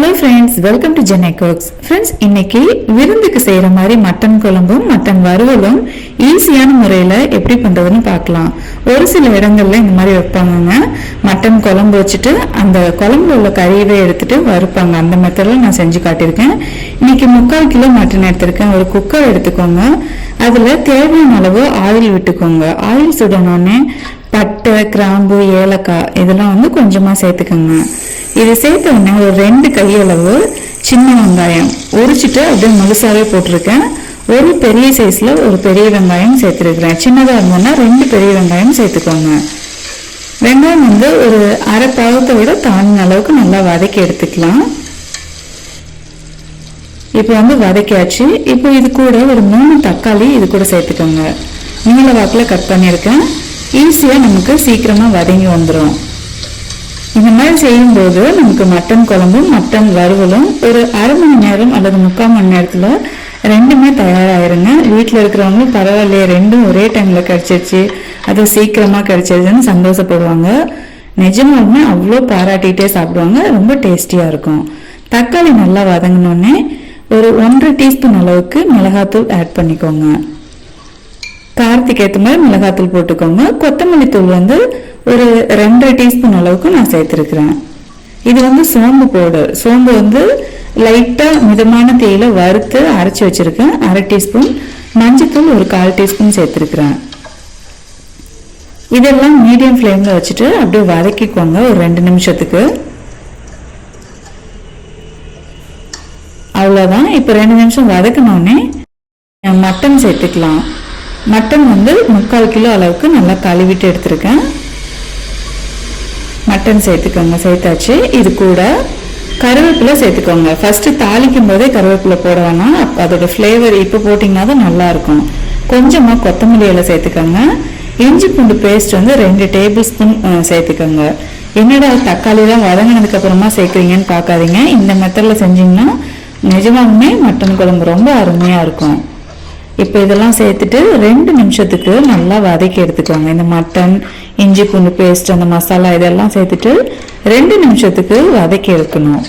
Hello friends welcome to Chennai cooks friends இன்னைக்கு விருந்துக்கு செய்கிற மாதிரி மட்டன் குழம்பும் மட்டன் வறுவலும் ஈஸியான முறையில் எப்படி பண்ணுறதுன்னு பார்க்கலாம். ஒரு சில இடங்களில் இந்த மாதிரி வைப்பாங்கங்க. மட்டன் குழம்பு வச்சுட்டு அந்த குழம்புல உள்ள கறியவே எடுத்துட்டு வறுப்பாங்க. அந்த மெத்தடில் நான் செஞ்சு காட்டியிருக்கேன். இன்னைக்கு முக்கால் கிலோ மட்டன் எடுத்திருக்கேன். ஒரு குக்கர் எடுத்துக்கோங்க. அதில் தேவையான அளவு ஆயில் விட்டுக்கோங்க. ஆயில் சுடணுன்னே பட்டை கிராம்பு ஏலக்காய் இதெல்லாம் வந்து கொஞ்சமாக சேர்த்துக்கோங்க. இது சேர்த்த உடனே ஒரு ரெண்டு கையளவு சின்ன வெங்காயம் உரிச்சிட்டு அப்படியே முழுசாகவே போட்டிருக்கேன். ஒரு பெரிய சைஸில் ஒரு பெரிய வெங்காயம் சேர்த்துருக்குறேன். சின்னதாக இருந்ததுன்னா ரெண்டு பெரிய வெங்காயம் சேர்த்துக்கோங்க. வெங்காயம் வந்து ஒரு அரை பாகத்தை விட தாண்டின அளவுக்கு நல்லா வதக்கி எடுத்துக்கலாம். இப்போ வந்து வதக்கியாச்சு. இப்போ இது கூட ஒரு மூணு தக்காளி இது கூட சேர்த்துக்கோங்க. நீல வாக்கில் கட் பண்ணியிருக்கேன். ஈஸியாக நமக்கு சீக்கிரமாக வதங்கி வந்துடும் இந்த மாதிரி செய்யும்போது நமக்கு மட்டன் குழம்பும் மட்டன் வறுவலும் ஒரு அரை மணி நேரம் அல்லது முக்கால் மணி நேரத்தில் ரெண்டுமே தயாராகிருங்க வீட்டில் இருக்கிறவங்களும் பரவாயில்லையே ரெண்டும் ஒரே டைமில் கிடச்சிருச்சு. அது சீக்கிரமாக கிடச்சிருச்சுன்னு சந்தோஷப்படுவாங்க. நிஜமாலுமே அவ்வளோ பாராட்டிகிட்டே சாப்பிடுவாங்க. ரொம்ப டேஸ்டியாக இருக்கும். தக்காளி நல்லா வதங்கினோடனே ஒரு ஒன்றரை டீஸ்பூன் அளவுக்கு மிளகாத்தூள் ஆட் பண்ணிக்கோங்க. காரத்துக்கு ஏற்ற மாதிரி மிளகாத்தூள் போட்டுக்கோங்க. கொத்தமல்லி தூள் வந்து ஒரு ரெண்டரை டீஸ்பூன் அளவுக்கு நான் சேர்த்துருக்கிறேன். இது வந்து சோம்பு பவுடர் சோம்பு வந்து லைட்டாக மிதமான தேயில வறுத்து அரைச்சி வச்சிருக்கேன். அரை டீஸ்பூன். மஞ்சத்தூள் ஒரு கால் டீஸ்பூன் சேர்த்துருக்கிறேன். இதெல்லாம் மீடியம் ஃப்ளேமில் வச்சுட்டு அப்படியே வதக்கிக்கோங்க. ஒரு ரெண்டு நிமிஷத்துக்கு. அவ்வளோதான் இப்போ ரெண்டு நிமிஷம் வதக்கினோடனே மட்டன் சேர்த்துக்கலாம். மட்டன் வந்து முக்கால் கிலோ அளவுக்கு நல்லா கழுவிட்டு எடுத்திருக்கேன். மட்டன் சேர்த்துக்கோங்க சேர்த்தாச்சு. இது கூட கருவேப்பிலை சேர்த்துக்கோங்க. ஃபஸ்ட்டு தாளிக்கும் போதே கருவேப்பிலை போட வேணாம். அதோட ஃப்ளேவர் இப்போ போட்டிங்கன்னா தான் நல்லாயிருக்கும் கொஞ்சமாக கொத்தமல்லி இலை சேர்த்துக்கோங்க. இஞ்சி பூண்டு பேஸ்ட் வந்து ரெண்டு டேபிள் ஸ்பூன் சேர்த்துக்கோங்க. என்னடா தக்காளிலாம் வதங்கினதுக்கு அப்புறமா சேர்க்குறீங்கன்னு பார்க்காதீங்க. இந்த மெத்தடில் செஞ்சீங்கன்னா நிஜமாகவுமே மட்டன் குழம்பு ரொம்ப அருமையாக இருக்கும். இப்போ இதெல்லாம் சேர்த்துட்டு ரெண்டு நிமிஷத்துக்கு நல்லா வதக்கி எடுத்துக்கோங்க. இந்த மட்டன் இஞ்சி பூண்டு பேஸ்ட் அந்த மசாலா இதெல்லாம் சேர்த்துட்டு ரெண்டு நிமிஷத்துக்கு வதக்கி எடுக்கணும்.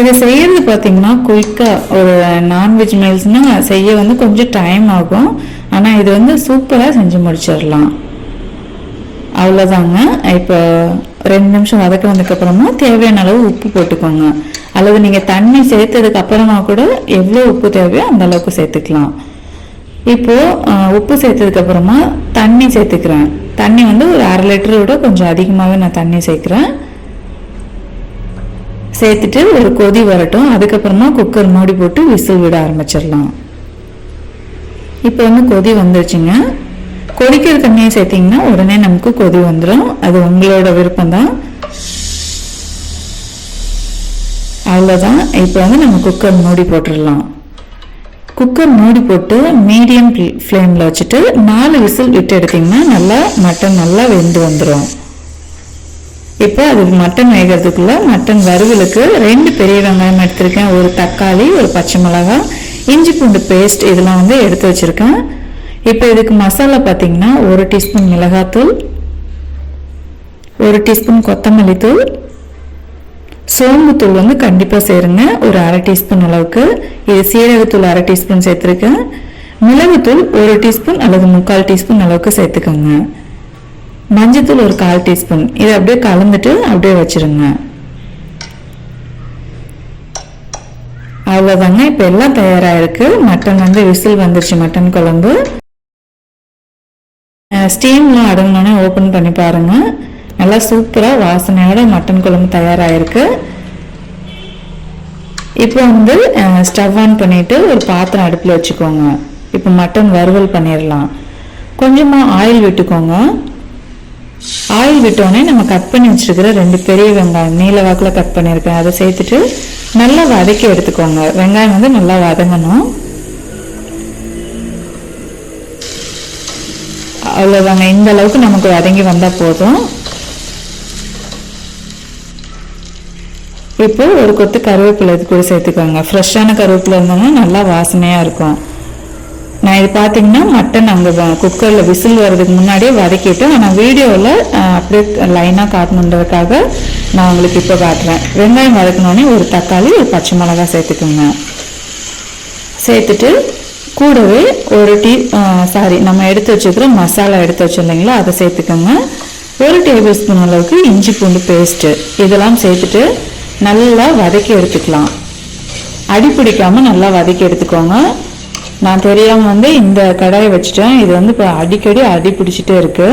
இதை செய்யறது பார்த்தீங்கன்னா குயிக்காக ஒரு நான்வெஜ் மீல்ஸ்னால் செய்ய வந்து கொஞ்சம் டைம் ஆகும். ஆனால் இது வந்து சூப்பராக செஞ்சு முடிச்சிடலாம். அவ்வளோதாங்க இப்போ ரெண்டு நிமிஷம் வதக்க வந்ததுக்கப்புறமா தேவையான அளவு உப்பு போட்டுக்கோங்க. அல்லது நீங்கள் தண்ணி சேர்த்ததுக்கு அப்புறமா கூட எவ்வளோ உப்பு தேவையோ அந்த அளவுக்கு சேர்த்துக்கலாம். இப்போது உப்பு சேர்த்ததுக்கப்புறமா தண்ணி சேர்த்துக்கிறேன். தண்ணி வந்து ஒரு அரை லிட்டரை விட கொஞ்சம் அதிகமாகவே நான் தண்ணி சேர்க்குறேன். சேர்த்துட்டு ஒரு கொதி வரட்டும். அதுக்கப்புறமா குக்கர் மூடி போட்டு விசில் விட ஆரம்பிச்சிடலாம். இப்போ வந்து கொதி வந்துருச்சுங்க. கொதிக்கிற தண்ணியை சேர்த்திங்கன்னா உடனே நமக்கு கொதி வந்துடும் அது உங்களோட விருப்பம்தான். அவ்வளோதான் இப்போ வந்து நம்ம குக்கர் மூடி போட்டுடலாம். குக்கர் மூடி போட்டு மீடியம் ஃப்ளேமில் வச்சுட்டு நாலு விசில் விட்டு எடுத்திங்கன்னா நல்லா மட்டன் நல்லா வெந்து வந்துடும் இப்போ அது மட்டன் வேகிறதுக்குள்ளே மட்டன் வறுவலுக்கு ரெண்டு பெரிய வெங்காயம் எடுத்திருக்கேன். ஒரு தக்காளி ஒரு பச்சை மிளகாய் இஞ்சி பூண்டு பேஸ்ட் இதெல்லாம் வந்து எடுத்து வச்சுருக்கேன். இப்போ இதுக்கு மசாலா பார்த்தீங்கன்னா ஒரு டீஸ்பூன் மிளகாத்தூள் ஒரு டீஸ்பூன் கொத்தமல்லி தூள் சோம்புத்தூள் வந்து கண்டிப்பாக சேருங்க. ஒரு அரை டீஸ்பூன் அளவுக்கு. இது சீரகத்தூள் அரை டீஸ்பூன் சேர்த்துருக்கேன். மிளகுத்தூள் ஒரு டீஸ்பூன் அல்லது முக்கால் டீஸ்பூன் அளவுக்கு சேர்த்துக்கோங்க. மஞ்சத்தூள் ஒரு கால் டீஸ்பூன். இதை அப்படியே கலந்துட்டு அப்படியே வச்சிருங்க. அவ்வளோதாங்க இப்போ எல்லாம் தயாராகிருக்கு மட்டன் வந்து விசில் வந்துருச்சு. மட்டன் குழம்பு. ஸ்டீம்லாம் அடங்கினோடனே ஓப்பன் பண்ணி பாருங்க. நல்லா சூப்பராக வாசனையோட மட்டன் குழம்பு தயாராகிருக்கு இப்போ வந்து ஸ்டவ் ஆன் பண்ணிவிட்டு ஒரு பாத்திரம் அடுப்பில் வச்சுக்கோங்க. இப்போ மட்டன் வறுவல் பண்ணிடலாம் கொஞ்சமாக ஆயில் விட்டுக்கோங்க. ஆயில் விட்டோடனே நம்ம கட் பண்ணி வச்சுருக்கிற ரெண்டு பெரிய வெங்காயம் நீல வாக்கில் கட் பண்ணியிருக்கேன் அதை சேர்த்துட்டு நல்லா வதக்கி எடுத்துக்கோங்க. வெங்காயம் வந்து நல்லா வதங்கணும். அவ்வளோதாங்க இந்த அளவுக்கு நமக்கு வதங்கி வந்தால் போதும். இப்போ ஒரு கொத்து கருவேப்பிலை இது கூட சேர்த்துக்கோங்க. ஃப்ரெஷ்ஷான கருவேப்பிலை இருந்தோம்னா நல்லா வாசனையாக இருக்கும். நான் இது பார்த்தீங்கன்னா மட்டன் அங்கே குக்கரில் விசில் வர்றதுக்கு முன்னாடியே வதக்கிட்டு ஆனால் வீடியோவில் அப்படியே லைனாக காட்டணுன்றதுக்காக நான் உங்களுக்கு இப்போ காட்டுறேன். வெங்காயம் வதக்கினோடனே ஒரு தக்காளி ஒரு பச்சை மிளகா சேர்த்துக்குங்க. சேர்த்துட்டு கூடவே ஒரு டீ சாரி நம்ம எடுத்து வச்சுக்கிற மசாலா எடுத்து வச்சுருந்தீங்களா அதை சேர்த்துக்கோங்க. ஒரு டேபிள் ஸ்பூன் அளவுக்கு இஞ்சி பூண்டு பேஸ்ட்டு இதெல்லாம் சேர்த்துட்டு நல்லா வதக்கி எடுத்துக்கலாம். அடி பிடிக்காமல் நல்லா வதக்கி எடுத்துக்கோங்க. நான் தெரியாமல் வந்து இந்த கடாயை வச்சுட்டேன். இது வந்து இப்போ அடிக்கடி அடி பிடிச்சிட்டே இருக்கு.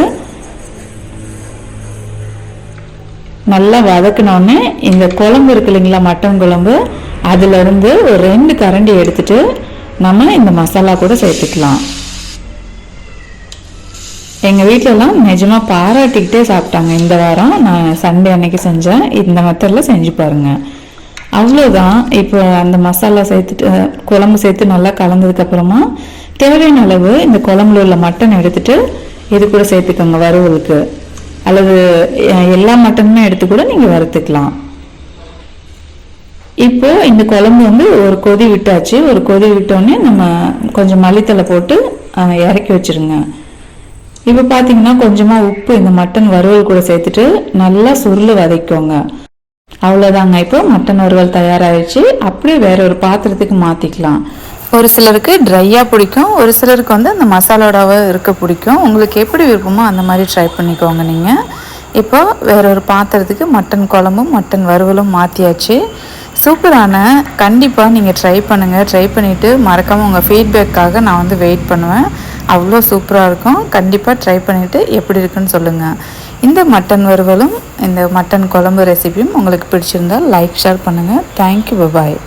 நல்லா வதக்கினோடனே இந்த குழம்பு இருக்கு இல்லைங்களா மட்டன் குழம்பு அதுலேருந்து ஒரு ரெண்டு கரண்டி எடுத்துட்டு நம்ம இந்த மசாலா கூட சேர்த்துக்கலாம். எங்கள் வீட்டிலலாம் நிஜமாக பாராட்டிக்கிட்டே சாப்பிட்டாங்க. இந்த வாரம் நான் சண்டே அன்னைக்கு செஞ்சேன். இந்த மெத்தடில் செஞ்சு பாருங்க. அவ்வளோதான் இப்போ அந்த மசாலா சேர்த்துட்டு குழம்பு சேர்த்து நல்லா கலந்ததுக்கப்புறமா தேவையான அளவு இந்த குழம்புல உள்ள மட்டன் எடுத்துட்டு இது கூட சேர்த்துக்கோங்க வறுவலுக்கு. அல்லது எல்லா மட்டனுமே எடுத்து கூட நீங்கள் வறுத்துக்கலாம். இப்போ இந்த குழம்பு வந்து ஒரு கொதி விட்டாச்சு. ஒரு கொதி விட்டோடனே நம்ம கொஞ்சம் மல்லித்தலை போட்டு இறக்கி வச்சிருங்க. இப்போ பார்த்தீங்கன்னா கொஞ்சமாக உப்பு இந்த மட்டன் வறுவல் கூட சேர்த்துட்டு நல்லா சுருள் வதைக்கோங்க அவ்வளோதாங்க இப்போ மட்டன் வறுவல் தயாராகிடுச்சு அப்படியே வேற ஒரு பாத்திரத்துக்கு மாற்றிக்கலாம் ஒரு சிலருக்கு ட்ரையாக பிடிக்கும். ஒரு சிலருக்கு வந்து அந்த மசாலோடாவே இருக்க பிடிக்கும். உங்களுக்கு எப்படி விருப்பமோ அந்த மாதிரி ட்ரை பண்ணிக்கோங்க நீங்கள் இப்போ வேற ஒரு பாத்திரத்துக்கு மட்டன் குழம்பும் மட்டன் வறுவலும் மாற்றியாச்சு சூப்பரான கண்டிப்பாக நீங்கள் ட்ரை பண்ணுங்கள் ட்ரை பண்ணிவிட்டு மறக்காமல் உங்கள் ஃபீட்பேக்காக நான் வந்து வெயிட் பண்ணுவேன். அவ்வளோ சூப்பராக இருக்கும். கண்டிப்பாக ட்ரை பண்ணிவிட்டு எப்படி இருக்குன்னு சொல்லுங்கள் இந்த மட்டன் வறுவலும் இந்த மட்டன் குழம்பு ரெசிபியும் உங்களுக்கு பிடிச்சிருந்தால் லைக் ஷேர் பண்ணுங்கள் தேங்க்யூ பபாய்